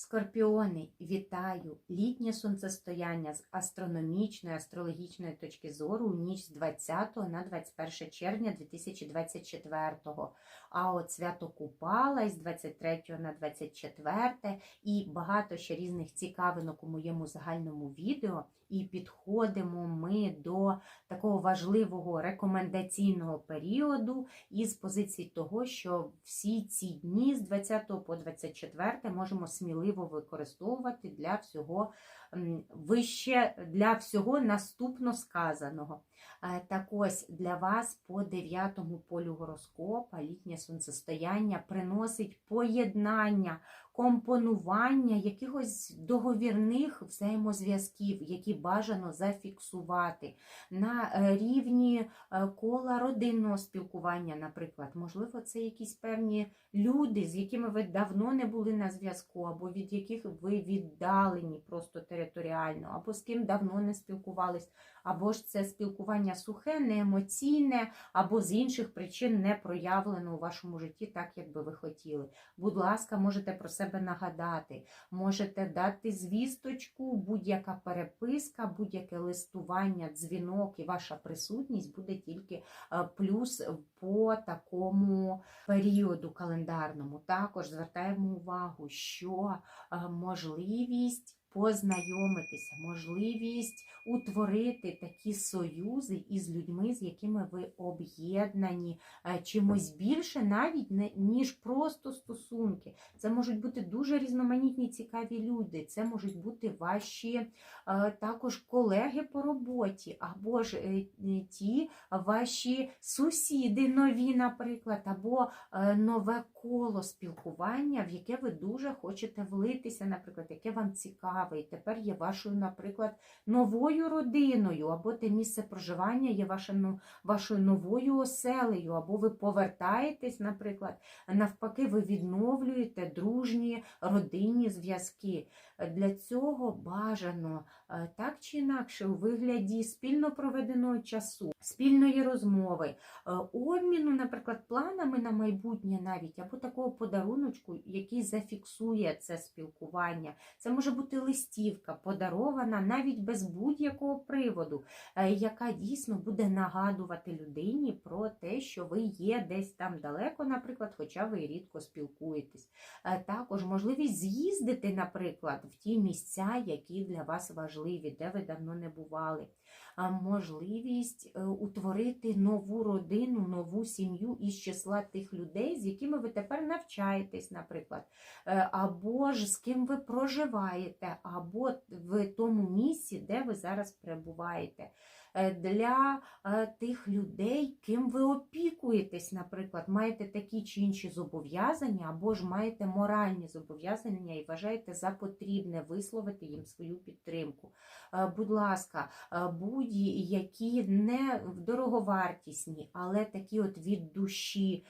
Скорпіони, вітаю! Літнє сонцестояння з астрономічної, астрологічної точки зору у ніч з 20 на 21 червня 2024. А от свято Купала із 23 на 24 і багато ще різних цікавинок у моєму загальному відео. І підходимо ми до такого важливого рекомендаційного періоду із позиції того, що всі ці дні з 20 по 24 можемо сміливо використовувати для всього вище, для всього наступно сказаного. Е, Так ось для вас по дев'ятому полю гороскопа літнє сонцестояння приносить поєднання, компонування якихось договірних взаємозв'язків, які бажано зафіксувати на е, рівні е, кола родинного спілкування, наприклад. Можливо, це якісь певні люди, з якими ви давно не були на зв'язку, або від яких ви віддалені просто територіально, або з ким давно не спілкувались, або ж це спілкування сухе, не емоційне, або з інших причин не проявлено у вашому житті так, як би ви хотіли. Будь ласка, можете про себе нагадати, можете дати звісточку, будь-яка переписка, будь-яке листування, дзвінок і ваша присутність буде тільки е, плюс по такому періоду календарному. Також звертаємо увагу, що е, можливість. Познайомитися, можливість утворити такі союзи із людьми, з якими ви об'єднані е, чимось більше, навіть ніж просто стосунки. Це можуть бути дуже різноманітні цікаві люди. Це можуть бути ваші е, також колеги по роботі, або ж е, ті ваші сусіди нові, наприклад, або нове коло спілкування, в яке ви дуже хочете влитися, наприклад, яке вам цікаве, і тепер є вашою, наприклад, новою родиною, або те місце проживання є ваше, ну, вашою новою оселею, або ви повертаєтесь, наприклад, навпаки, ви відновлюєте дружні родинні зв'язки. Для цього бажано е, так чи інакше у вигляді спільно проведеного часу, спільної розмови, е, обміну, наприклад, планами на майбутнє навіть, або такого подаруночку, який зафіксує це спілкування. Це може бути листівка, подарована навіть без будь-якого приводу, е, яка дійсно буде нагадувати людині про те, що ви є десь там далеко, наприклад, хоча ви рідко спілкуєтесь. Е, Також можливість з'їздити, наприклад, в ті місця, які для вас важливі, де ви давно не бували. Можливість е, утворити нову родину, нову сім'ю із числа тих людей, з якими ви тепер навчаєтесь, наприклад, або ж з ким ви проживаєте, або в тому місці, де ви зараз перебуваєте. Е, Для е, тих людей, ким ви опікуєтесь, наприклад, маєте такі чи інші зобов'язання, або ж маєте моральні зобов'язання і вважаєте за потрібне висловити їм свою підтримку. Е, Будь ласка, будь-які не дороговартісні, але такі от від душі.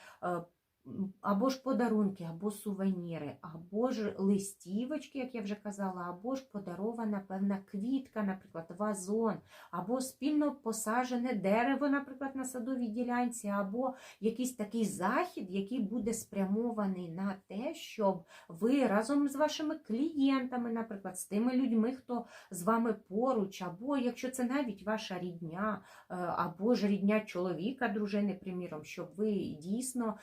Або ж подарунки, або сувеніри, або ж листівочки, як я вже казала, або ж подарована певна квітка, наприклад, вазон, або спільно посаджене дерево, наприклад, на садовій ділянці, або якийсь такий захід, який буде спрямований на те, щоб ви разом з вашими клієнтами, наприклад, з тими людьми, хто з вами поруч, або якщо це навіть ваша рідня, е, або ж рідня чоловіка, дружини, приміром, щоб ви дійсно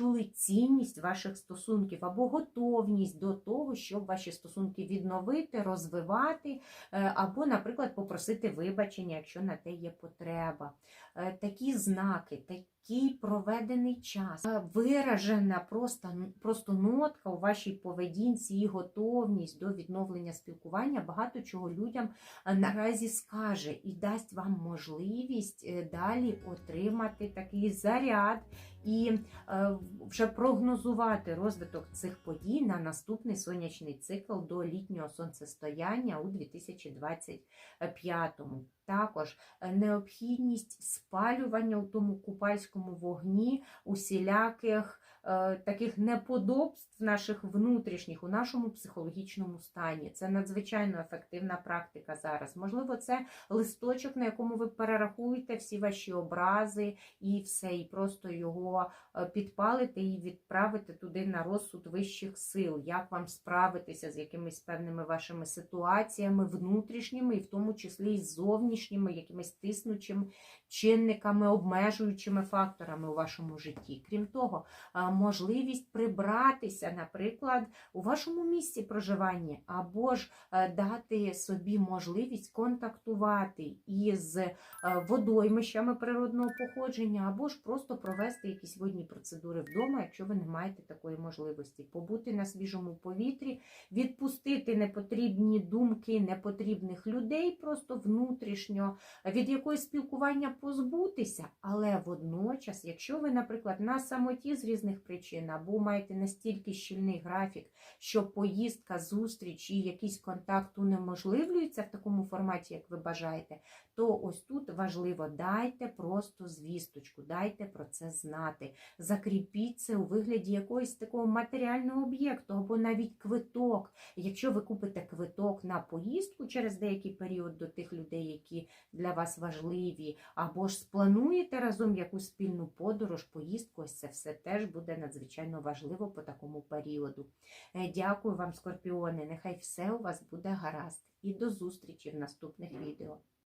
відчули цінність ваших стосунків або готовність до того, щоб ваші стосунки відновити, розвивати, е, або, наприклад, попросити вибачення, якщо на те є потреба. Е, Такі знаки, такий проведений час, е, виражена просто, просто нотка у вашій поведінці і готовність до відновлення спілкування багато чого людям е, наразі скаже і дасть вам можливість е, далі отримати такий заряд і вже прогнозувати розвиток цих подій на наступний сонячний цикл до літнього сонцестояння у 2025-му. Також необхідність спалювання у тому купальському вогні усіляких таких неподобств наших внутрішніх у нашому психологічному стані. Це надзвичайно ефективна практика зараз. Можливо, це листочок, на якому ви перерахуєте всі ваші образи і все, і просто його е, підпалите і відправите туди на розсуд вищих сил, як вам справитися з якимись певними вашими ситуаціями внутрішніми, і в тому числі і зовнішніми, якимись тиснучими чинниками, обмежуючими факторами у вашому житті. Крім того, а, можливість прибратися, наприклад, у вашому місці проживання, або ж е, дати собі можливість контактувати із е, водоймищами природного походження, або ж просто провести якісь водні процедури вдома, якщо ви не маєте такої можливості, побути на свіжому повітрі, відпустити непотрібні думки непотрібних людей, просто внутрішньо від якогось спілкування позбутися, але водночас, якщо ви, наприклад, на самоті з різних причин або маєте настільки щільний графік, що поїздка, зустріч і якийсь контакт унеможливлюється в такому форматі, як ви бажаєте, то ось тут важливо дайте просто звісточку, дайте про це знати. Закріпіть це у вигляді якогось такого матеріального об'єкту або навіть квиток. Якщо ви купите квиток на поїздку через деякий період до тих людей, які для вас важливі, або ж сплануєте разом якусь спільну подорож, поїздку, ось це все теж буде надзвичайно важливо по такому періоду. Е, Дякую вам, скорпіони. Нехай все у вас буде гаразд. І до зустрічі в наступних відео.